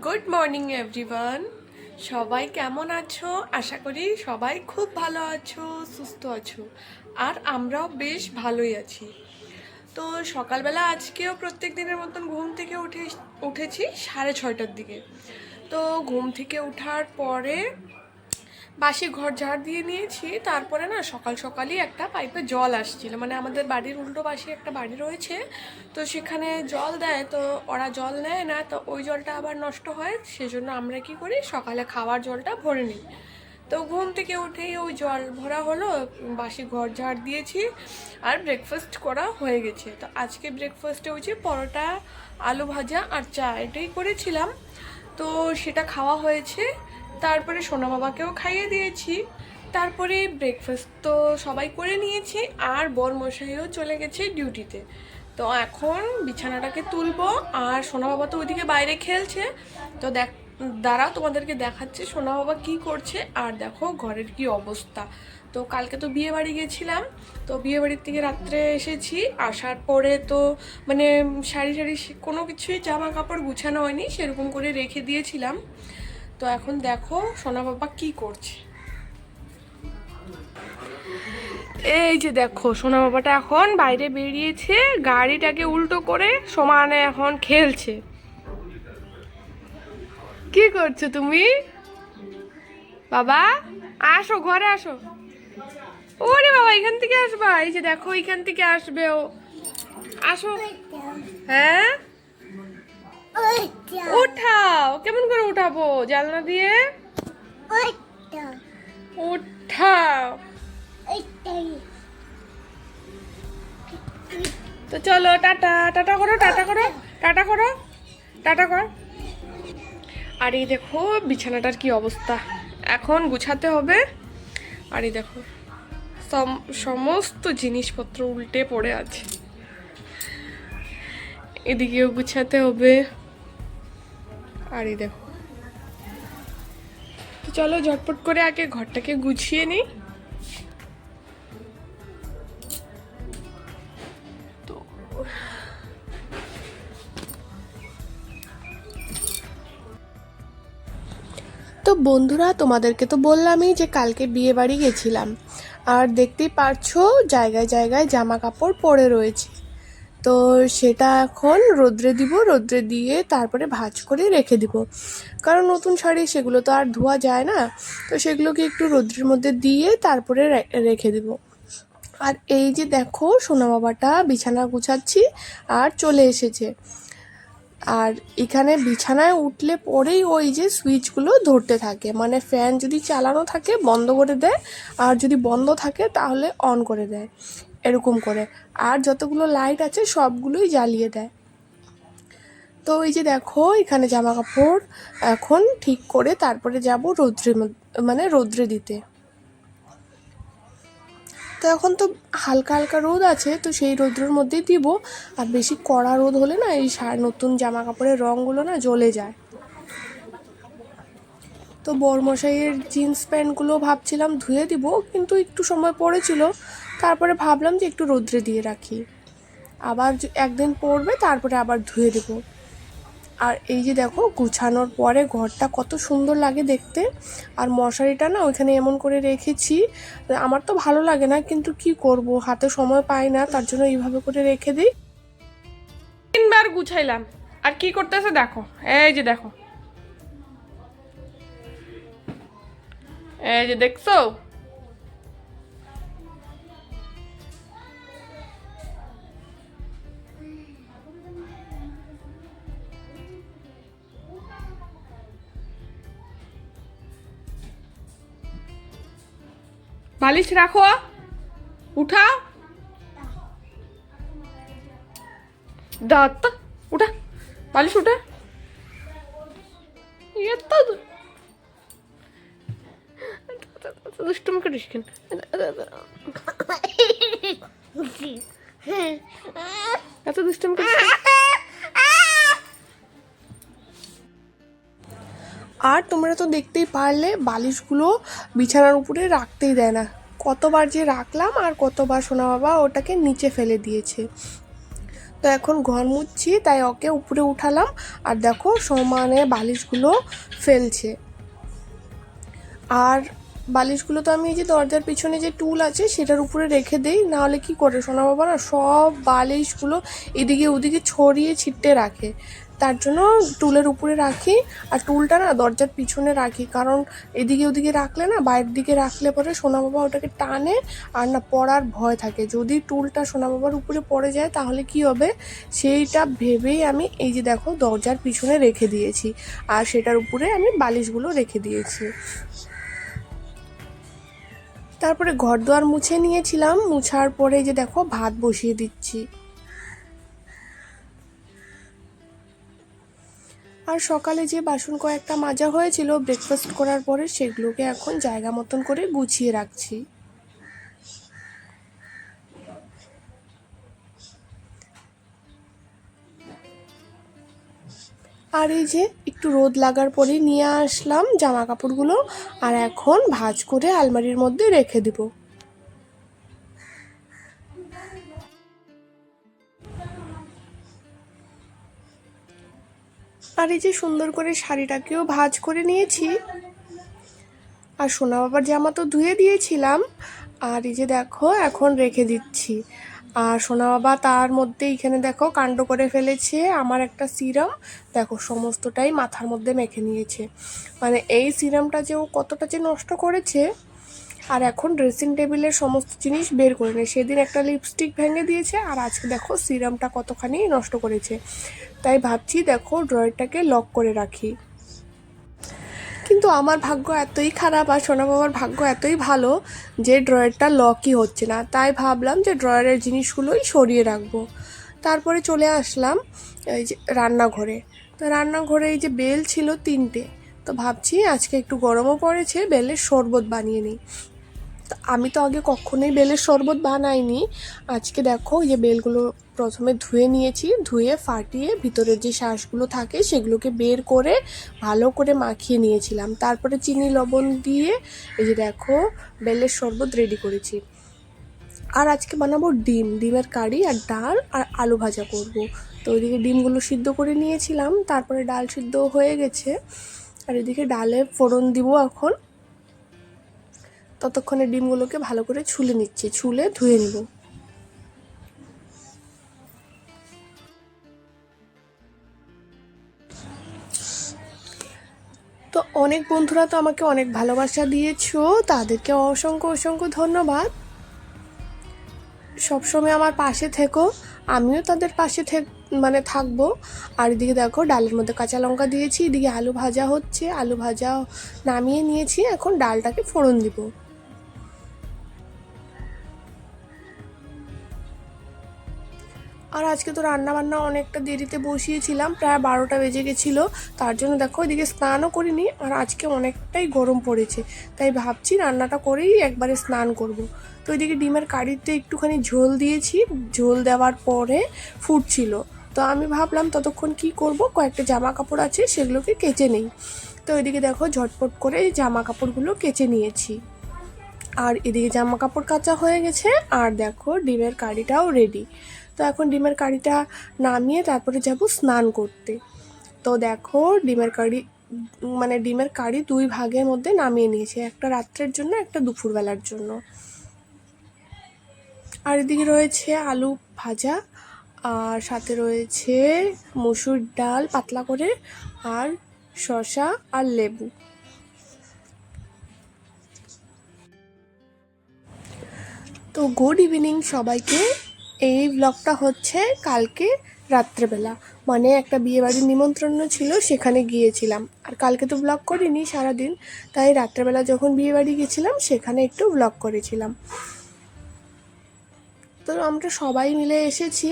Good morning everyone সবাই কেমন আছো? আশা করি সবাই খুব ভালো আছো, সুস্থ আছো, আর আমরাও বেশ ভালোই আছি। তো সকালবেলা আজকেও প্রত্যেক দিনের মতন ঘুম থেকে উঠে, উঠেছি সাড়ে ছয়টার দিকে। তো ঘুম থেকে ওঠার পরে বাসি ঘর ঝাড় দিয়ে নিয়েছি, তারপরে না সকাল সকালই একটা পাইপে জল আসছিল। মানে আমাদের বাড়ির উল্টো পাশে একটা বাড়ি রয়েছে, তো সেখানে জল দেয়, তো ওরা জল নেয় না, তো ওই জলটা আবার নষ্ট হয়, সেজন্য আমরা কি করি, সকালে খাওয়ার জলটা ভরে নিই। তো ঘুম থেকে উঠেই ওই জল ভরা হলো বাসি ঘর ঝাড় দিয়েছি আর ব্রেকফাস্ট করা হয়ে গেছে। তো আজকে ব্রেকফাস্টে হচ্ছে পরোটা, আলু ভাজা আর চা, এটাই করেছিলাম। তো সেটা খাওয়া হয়েছে। তারপরে সোনা বাবাকেও খাইয়ে দিয়েছি। তারপরে ব্রেকফাস্ট তো সবাই করে নিয়েছি, আর বর মশাইও চলে গেছে ডিউটিতে তো এখন বিছানাটাকে তুলবো, আর সোনা বাবা তো ওইদিকে বাইরে খেলছে। তো দেখ, দাঁড়াও, তোমাদেরকে দেখাচ্ছে সোনা বাবা কি করছে, আর দেখো ঘরের কি অবস্থা। তো কালকে তো বিয়ে বাড়ি গেছিলাম, তো বিয়ে বাড়ির থেকে রাত্রে এসেছি, আসার পরে তো মানে শাড়ি শাড়ি কোনো কিছুই জামা কাপড় গুছানো হয়নি, সেরকম করে রেখে দিয়েছিলাম। তো এখন দেখো সোনা বাবা কি করছে। এই যে দেখো, সোনা বাবাটা এখন বাইরে বেরিয়েছে, গাড়িটাকে উল্টো করে সমানে এখন খেলছে। কি করছ তুমি? বাবা, আসো, ঘরে আসো। ওরে বাবা, এখান থেকে আসবা। এই যে দেখো, এখান থেকে আসবে ও। আসো। হ্যাঁ? উঠাও। কেমন করে উঠাবো? জানলা দিয়ে? উঠাও। তো চলো টাটা টাটা করো টাটা করো টাটা করো টাটা কর। আর এই দেখো বিছানাটার কি অবস্থা। এখন গুছাতে হবে। আর এই দেখো সম- সমস্ত জিনিসপত্র উল্টে পড়ে আছে। এদিকেও গুছাতে হবে। আর এই দেখো। তো চলো ঝটপট করে আগে ঘরটাকে গুছিয়ে নিই। তো তো বন্ধুরা, তোমাদেরকে তো বললামই যে কালকে বিয়ে বাড়ি গেছিলাম। আর দেখতেই পারছ, জায়গায় জায়গায় জামা কাপড় পরে রয়েছে। তো সেটা এখন রোদ্রে দিব, রোদ্রে দিয়ে তারপরে ভাঁজ করে রেখে দিব। কারণ নতুন শাড়ি সেগুলো তো আর ধোয়া যায় না, তো সেগুলোকে একটু রোদ্রের মধ্যে দিয়ে তারপরে রেখে দিব। আর এই যে দেখো সোনা বাবাটা বিছানা গুছাচ্ছি আর চলে এসেছে। আর এখানে বিছানায় উঠলে পরেই ওই যে সুইচগুলো ধরতে থাকে মানে ফ্যান যদি চালানো থাকে বন্ধ করে দেয়, আর যদি বন্ধ থাকে তাহলে অন করে দেয়। এরকম করে। আর যতগুলো লাইট আছে, সবগুলোই জ্বালিয়ে দেয়। তো এই যে দেখো, এখানে জামা কাপড় এখন ঠিক করে তারপরে যাব রৌদ্রে মানে রৌদ্রে দিতে। তো এখন তো হালকা হালকা রোদ আছে, তো সেই রোদ্রের মধ্যেই দিব। আর বেশি কড়া রোদ হলে না, এই নতুন জামা কাপড়ের রঙগুলো না জ্বলে যায়। তো বরমশাইয়ের জিন্স প্যান্টগুলো ভাবছিলাম ধুয়ে দিব, কিন্তু একটু সময় পড়েছিল। তারপরে ভাবলাম যে একটু রোদ্রে দিয়ে রাখি। আবার একদিন পরবে তারপরে আবার ধুয়ে দেব। আর এই যে দেখো, গুছানোর পরে ঘরটা কত সুন্দর লাগে দেখতে। আর মশারিটা না ওইখানে এমন করে রেখেছি, আমার তো ভালো লাগে না, কিন্তু কি করব? হাতে সময় পাই না, তার জন্য এইভাবে করে রেখে দিই। তিনবার গুছাইলাম। আর কি করতেছে দেখো, এই যে দেখো। এই যে দেখছ? বালিশ রাখো। উঠাও। দাঁত। উঠা। বালিশ উঠা। দুষ্টুমি করিস কেন? এত দুষ্টুমি করিস আর তোমরা তো দেখতেই পারলে বালিশগুলো বিছানার উপরে রাখতেই দেয় না। কতবার যে রাখলাম আর কতবার সোনা বাবা ওটাকে নিচে ফেলে দিয়েছে। তো এখন ঘর মুছছি, তাই ওকে উপরে উঠালাম আর দেখো সমানে বালিশগুলো ফেলছে। আর বালিশগুলো তো আমি এই যে দরজার পিছনে যে টুল আছে সেটার উপরে রেখে দেই, নাহলে কি করে? সোনা বাবা না সব বালিশগুলো এদিকে ওদিকে ছড়িয়ে ছিটতে রাখে। তার জন্য টুলের উপরে রাখি। আর টুলটা না দরজার পিছনে রাখি, কারণ এদিকে ওদিকে রাখলে না বাইরের দিকে রাখলে পরে সোনা বাবা ওটাকে টানে আর না পড়ার ভয় থাকে। যদি টুলটা সোনা বাবার উপরে পড়ে যায় তাহলে কি হবে? সেইটা ভেবেই আমি এই যে দেখো দরজার পিছনে রেখে দিয়েছি আর সেটার উপরে আমি বালিশগুলো রেখে দিয়েছি। তারপরে ঘর দুয়ার মুছে নিয়েছিলাম। মুছার পরে যে দেখো ভাত বসিয়ে দিচ্ছি। আর সকালে যে বাসন কয়েকটা মাজা হয়েছিল ব্রেকফাস্ট করার পরে সেগুলোকে এখন জায়গা মতন করে গুছিয়ে রাখছি। আর এই যে একটু রোদ লাগার পরে নিয়ে আসলাম জামা কাপড়গুলো আর এখন ভাঁজ করে আলমারির মধ্যে রেখে দিব। আর এই যে সুন্দর করে শাড়িটাকেও ভাজ করে নিয়েছি। আর সোনা বাবার জামা তো ধুয়ে দিয়েছিলাম। আর এই যে দেখো, এখন রেখে দিচ্ছি। আর সোনা বাবা তার মধ্যে এখানে দেখো কাণ্ড করে ফেলেছে আমার একটা সিরাম। দেখো, সমস্তটাই মাথার মধ্যে মেখে নিয়েছে। মানে এই সিরামটা যে ও কতটা যে নষ্ট করেছে আর এখন ড্রেসিং টেবিলের সমস্ত জিনিস বের করে নেয়, সেদিন একটা লিপস্টিক ভেঙে দিয়েছে আর আজকে দেখো সিরামটা কতখানি নষ্ট করেছে। তাই ভাবছি দেখো ড্রয়ারটাকে লক করে রাখি। কিন্তু আমার ভাগ্য এতই খারাপ আর সোনা বাবার ভাগ্য এতই ভালো যে ড্রয়ারটা লকই হচ্ছে না। তাই ভাবলাম যে ড্রয়ারের জিনিসগুলোই সরিয়ে রাখব। তারপরে চলে আসলাম এই যে রান্নাঘরে। তো রান্নাঘরে এই যে বেল ছিল তিনটে। তো ভাবছি আজকে একটু গরমও পড়েছে বেলের শরবত বানিয়ে নিই। আমি তো আগে কখনোই বেলের শরবত বানাইনি। আজকে দেখো যে বেলগুলো প্রথমে ধুয়ে নিয়েছি, ধুয়ে ফাটিয়ে ভিতরের যে শ্বাসগুলো থাকে সেগুলোকে বের করে ভালো করে মাখিয়ে নিয়েছিলাম। তারপরে চিনি, লবণ দিয়ে এই যে দেখো, বেলের শরবত রেডি করেছি। আর আজকে বানাবো ডিম, ডিমের কারি আর ডাল আর আলু ভাজা করব। তো ওইদিকে ডিমগুলো সিদ্ধ করে নিয়েছিলাম, তারপরে ডাল সিদ্ধ হয়ে গেছে। আর এদিকে ডালে ফোড়ন দিব এখন। ততক্ষণে ডিমগুলোকে ভালো করে ছুলে নিচ্ছি, ছুলে ধুয়ে নিব। তো অনেক বন্ধুরা তো আমাকে অনেক ভালোবাসা দিয়েছ, তাদেরকে অসংখ্য অসংখ্য ধন্যবাদ। সবসময় আমার পাশে থেকো, আমিও তাদের পাশে থেক মানে থাকব। আর এদিকে দেখো, ডালের মধ্যে কাঁচা লঙ্কা দিয়েছি, এদিকে আলু ভাজা হচ্ছে, আলু ভাজা নামিয়ে নিয়েছি, এখন ডালটাকে ফোড়ন দিব। আর আজকে তো রান্না বান্না অনেকটা দেরিতে বসিয়েছিলাম, প্রায় বারোটা বেজে গেছিল। তার জন্য দেখো এদিকে স্নানও করিনি আর আজকে অনেকটাই গরম পড়েছে। তাই ভাবছি রান্নাটা করেই একবারে স্নান করব। তো এদিকে ডিমের কারিতে একটুখানি ঝোল দিয়েছি। ঝোল দেওয়ার পরে ফুটছিল। তো আমি ভাবলাম ততক্ষণ কি করব? কয়েকটা জামা কাপড় আছে, সেগুলোকে কেচে নেই। তো এদিকে দেখো ঝটপট করে জামা কাপড়গুলো কেচে নিয়েছি। আর এদিকে জামা কাপড় কাচা হয়ে গেছে। আর দেখো ডিমের কারিটাও রেডি তো এখন ডিমের কারিটা নামিয়ে তারপরে যাব স্নান করতে। তো দেখো ডিমের কারি মানে ডিমের কারি দুই ভাগের মধ্যে নামিয়ে নিয়েছে, একটা রাত্রের জন্য, একটা দুপুরবেলার জন্য। আর এদিকে রয়েছে আলু ভাজা, আর সাথে রয়েছে মুসুর ডাল পাতলা করে, আর শসা আর লেবু। তো গুড ইভিনিং সবাইকে। এই ব্লগটা হচ্ছে কালকে রাত্রেবেলা। মানে একটা বিয়েবাড়ির নিমন্ত্রণ ছিল, সেখানে গিয়েছিলাম। আর কালকে তো ব্লগ করিনি সারাদিন, তাই রাত্রেবেলা যখন বিয়েবাড়ি গেছিলাম, সেখানে একটু ব্লগ করেছিলাম। তো আমরা সবাই মিলে এসেছি।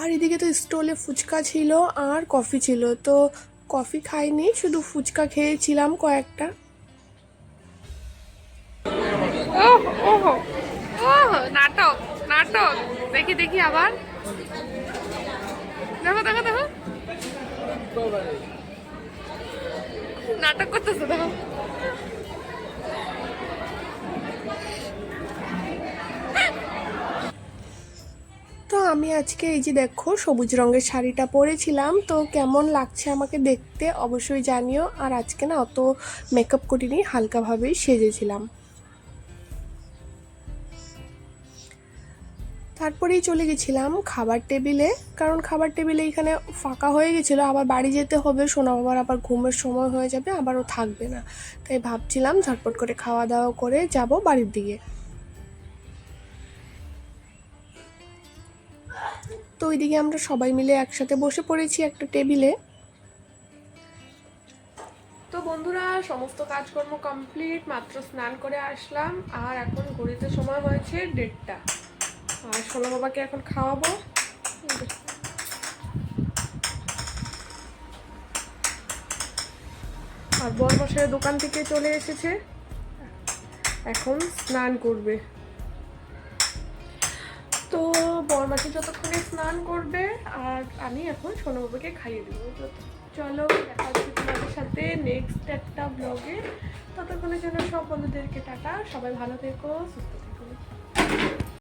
আর এদিকে তো স্টলে ফুচকা ছিল আর কফি ছিল, তো কফি খাইনি, শুধু ফুচকা খেয়েছিলাম কয়েকটা। ও নাটক নাটক। দেখি দেখি আবার। দেখো দেখো দেখো। নাটক দেখো। তো আমি আজকে এই যে দেখো, সবুজ রঙের শাড়িটা পরেছিলাম। তো কেমন লাগছে আমাকে দেখতে অবশ্যই জানিও। আর আজকে না অত মেকআপ করিনি, হালকাভাবেই সেজেছিলাম। তারপরেই চলে গেছিলাম খাবার টেবিলে, কারণ খাবার টেবিলে এখানে ফাঁকা হয়ে গেছিল, আবার বাড়ি যেতে হবে, সোনা বাবার আবার ঘুমের সময় হয়ে যাবে আবারও থাকবে না। তাই ভাবছিলাম ঝটপট করে খাওয়া দাওয়া করে যাব বাড়ির দিকে। তো ওইদিকে আমরা সবাই মিলে একসাথে বসে পড়েছি একটা টেবিলে। তো বন্ধুরা, সমস্ত কাজকর্ম কমপ্লিট, মাত্র স্নান করে আসলাম, আর এখন ঘড়িতে সময় হয়েছে দেড়টা। আর সোনা বাবাকে এখন খাওয়াবো। আর বরমশাই দোকান থেকে চলে এসেছে। এখন স্নান করবে। তো বরমাসি যতক্ষণে স্নান করবে, আর আমি এখন সোনাবাবুকে খাইয়ে দেবো। চলো, দেখা হচ্ছে তোমাদের সাথে নেক্সট একটা ব্লগে ততক্ষণের জন্য সব বন্ধুদেরকে টাটা, সবাই ভালো থেকো, সুস্থ